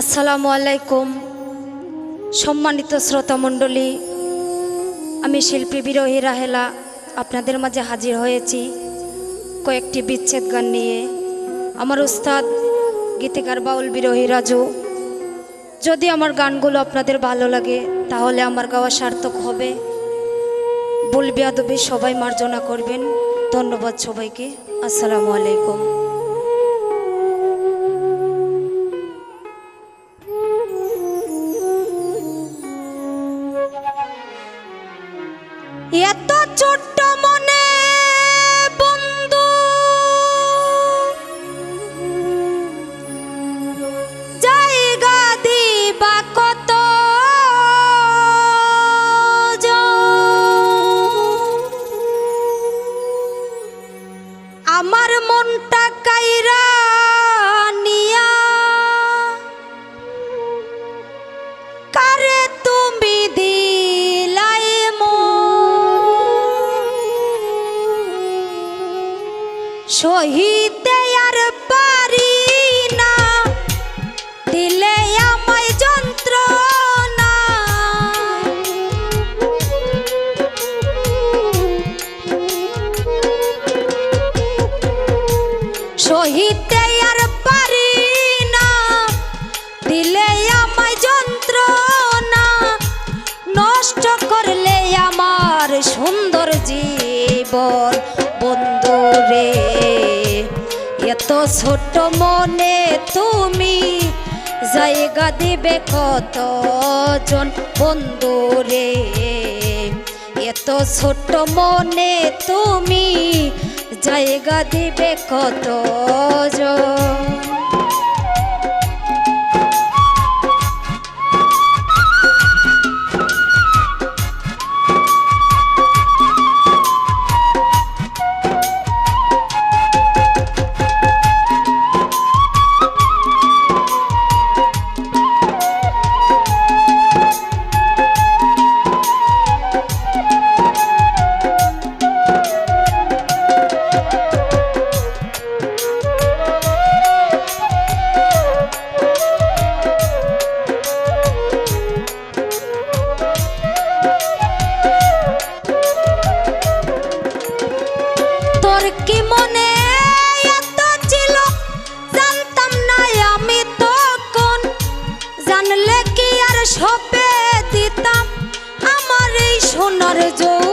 আসসালামু আলাইকুম। সম্মানিত শ্রোতামণ্ডলী আমি শিল্পী বিরোহী রাহেলা আপনাদের মাঝে হাজির হয়েছি কয়েকটি বিচ্ছেদ গান নিয়ে। আমার উস্তাদ, গীতিকার বাউল বিরোহী রাজু, যদি আমার গানগুলো আপনাদের ভালো লাগে, তাহলে আমার গাওয়া সার্থক হবে। ভুল বেয়াদবি সবাই মার্জনা করবেন। ধন্যবাদ সবাইকে। আসসালামু আলাইকুম। এত ছোট্ট শহীদে আর পারি না। দিলে আমায় যন্ত্র না আর এত ছোট মনে তুমি জায়গা দিবে কতজন বন্ধুরে এত ছোট মনে তুমি জায়গা দিবে কতজন? আমি তখন জানলে কি আর সপে দিতাম? আমার এই সোনার যৌব